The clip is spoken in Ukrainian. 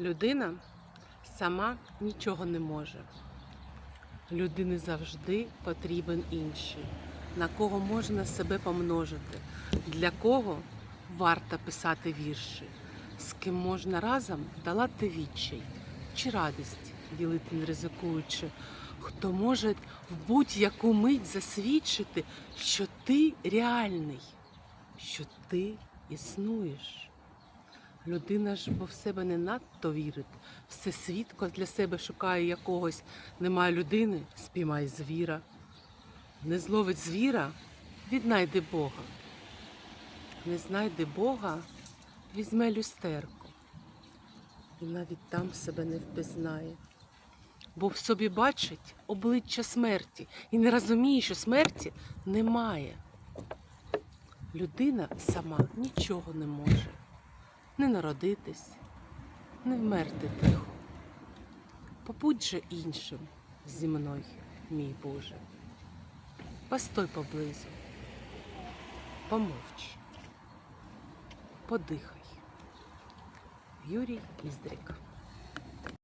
Людина сама нічого не може. Людини завжди потрібен інший, на кого можна себе помножити, для кого варто писати вірші, з ким можна разом долати відчай чи радість ділити не ризикуючи, хто може в будь-яку мить засвідчити, що ти реальний, що ти існуєш. Людина ж бо в себе не надто вірить, все свідко для себе шукає якогось. Немає людини, спіймай звіра. Не зловить звіра, віднайди Бога. Не знайде Бога, візьме люстерку. І навіть там себе не впізнає. Бо в собі бачить обличчя смерті і не розуміє, що смерті немає. Людина сама нічого не може не народитись, не вмерти тихо. Побудь же іншим зі мною, мій Боже. Постой поблизу, помовч, подихай. Юрій Іздрик